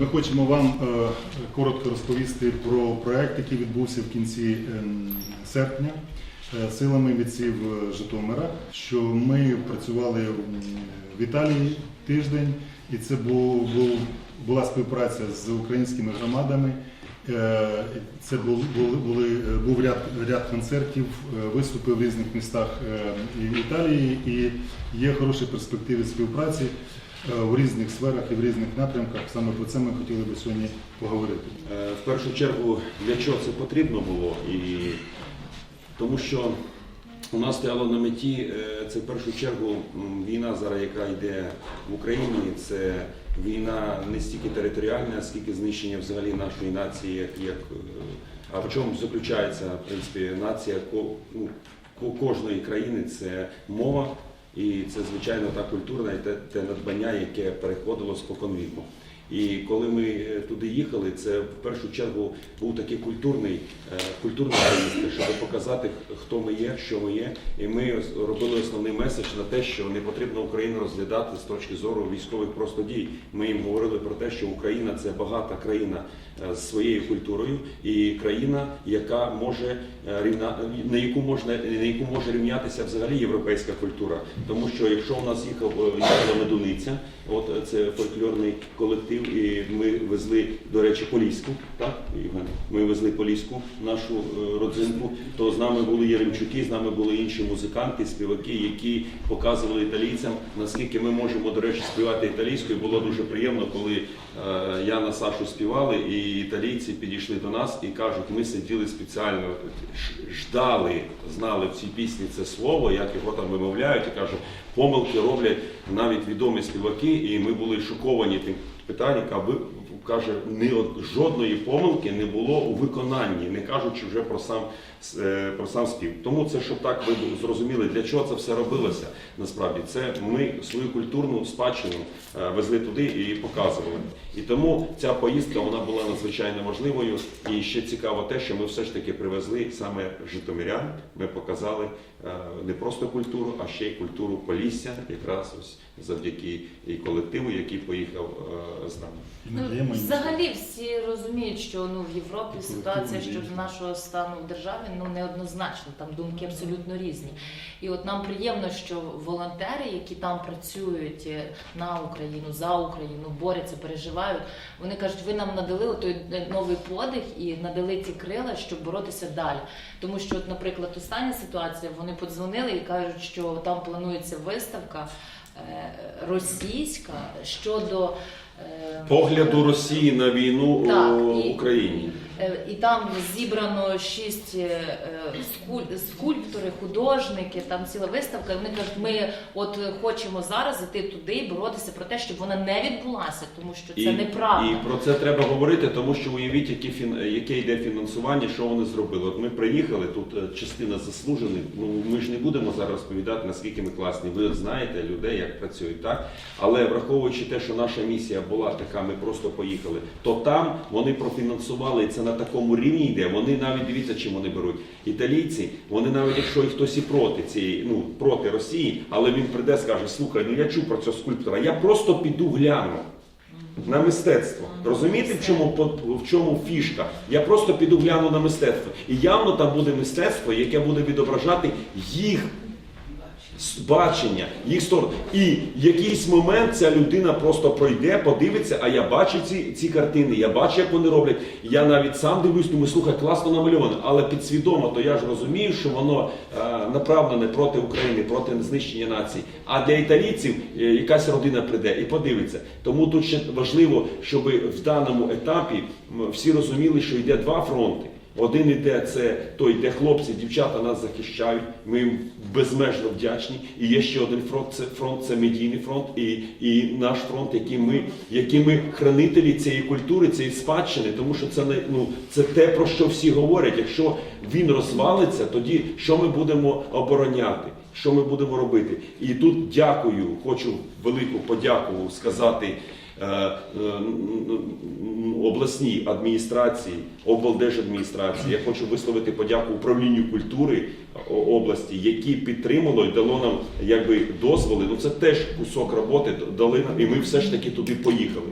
Ми хочемо вам е, коротко розповісти про проект, який відбувся в кінці ем, серпня е, силами митців е, Житомира. Що ми працювали в Італії тиждень, і це був, був, була співпраця з українськими громадами. Це були, були, був ряд, ряд концертів, виступи в різних містах Італії, і є хороші перспективи співпраці в різних сферах і в різних напрямках. Саме про це ми хотіли би сьогодні поговорити. Е, В першу чергу, для чого це потрібно було? І тому що у нас стояло на меті е, це в першу чергу війна зараз, яка йде в Україні, це війна не стільки територіальна, скільки знищення взагалі нашої нації, як, е, а в чому заключається в принципі нація ко- ну, кожної країни це мова. І це, звичайно, та культурна і те, те надбання, яке переходило споконвіку. І коли ми е, туди їхали, це в першу чергу був такий культурний, е, культурна поїздка, щоб показати, хто ми є, що ми є. І ми робили основний меседж на те, що не потрібно Україну розглядати з точки зору військових просто дій. Ми їм говорили про те, що Україна це багата країна з своєю культурою і країна, яка може е, рівна на яку можна на яку може рівнятися взагалі європейська культура. Тому що якщо у нас їхав е, їхала медуниця, от е, це фольклорний колектив, і ми везли, до речі, поліську, так Євген? Ми везли поліську нашу е, родзинку. То з нами були Єремчуки, з нами були інші музиканти, співаки, які показували італійцям, наскільки ми можемо, до речі, співати італійською. Було дуже приємно, коли е, я на Сашу співали, і італійці підійшли до нас і кажуть, ми сиділи спеціально, ждали, знали в цій пісні це слово, як його там вимовляють, і кажуть, помилки роблять навіть відомі співаки, і ми були шоковані тим питанням, аби каже, от жодної помилки не було у виконанні, не кажучи вже про сам е, про сам спів. Тому це щоб так ви зрозуміли, для чого це все робилося. Насправді це ми свою культурну спадщину е, везли туди і показували. І тому ця поїздка вона була надзвичайно важливою. І ще цікаво те, що ми все ж таки привезли саме житомирян. Ми показали е, не просто культуру, а ще й культуру Полісся, якраз ось завдяки і колективу, який поїхав з нами. Їм взагалі всі розуміють, що ну в Європі ситуація щодо нашого стану в державі ну неоднозначна. Там думки абсолютно різні. І от нам приємно, що волонтери, які там працюють е, на Україну, за Україну, борються, переживають. Вони кажуть, ви нам надали той новий подих і надали ці крила, щоб боротися далі. Тому що, от, наприклад, остання ситуація, вони подзвонили і кажуть, що там планується виставка е, російська щодо. Погляду Росії на війну Так, у і- Україні. Е, І там зібрано шість е, е, скуль- скульптори, художники, там ціла виставка. І вони кажуть, ми от хочемо зараз іти туди і боротися про те, щоб вона не відбулася, тому що це і, неправда. і про це треба говорити, тому що уявіть, яке, фін... яке йде фінансування, що вони зробили. От ми приїхали, тут частина заслужених. Ну ми ж не будемо зараз розповідати, наскільки ми класні. Ви знаєте людей, як працюють, так? Але враховуючи те, що наша місія була така, ми просто поїхали, то там вони профінансували і це на такому рівні йде. Вони навіть дивіться, чим вони беруть. Італійці, вони навіть якщо і хтось і проти цієї, ну проти Росії, але він прийде, скаже: слухай, ну я чув про цього скульптора, я просто піду гляну. На мистецтво. Розумієте, в чому в чому фішка? Я просто піду гляну на мистецтво. І явно там буде мистецтво, яке буде відображати їх бачення, їх сторону. І якийсь момент ця людина просто пройде, подивиться, а я бачу ці, ці картини, я бачу, як вони роблять. Я навіть сам дивлюсь, думаю, слухай, класно намальовано, але підсвідомо, то я ж розумію, що воно е, направлене проти України, проти знищення нації. А для італійців е, якась родина прийде і подивиться. Тому тут ще важливо, щоб в даному етапі всі розуміли, що йде два фронти. Один іде це той, де хлопці, дівчата нас захищають. Ми їм безмежно вдячні. І є ще один фронт. Це фронт, це медійний фронт, і, і наш фронт, який ми, які ми хранителі цієї культури, цієї спадщини, тому що це ну це те, про що всі говорять. Якщо він розвалиться, тоді що ми будемо обороняти? Що ми будемо робити? І тут дякую, хочу велику подяку сказати е, е, обласній адміністрації, облдержадміністрації. Я хочу висловити подяку управлінню культури області, які підтримало і дало нам якби дозволи. Ну це теж кусок роботи дали нам, і ми все ж таки туди поїхали.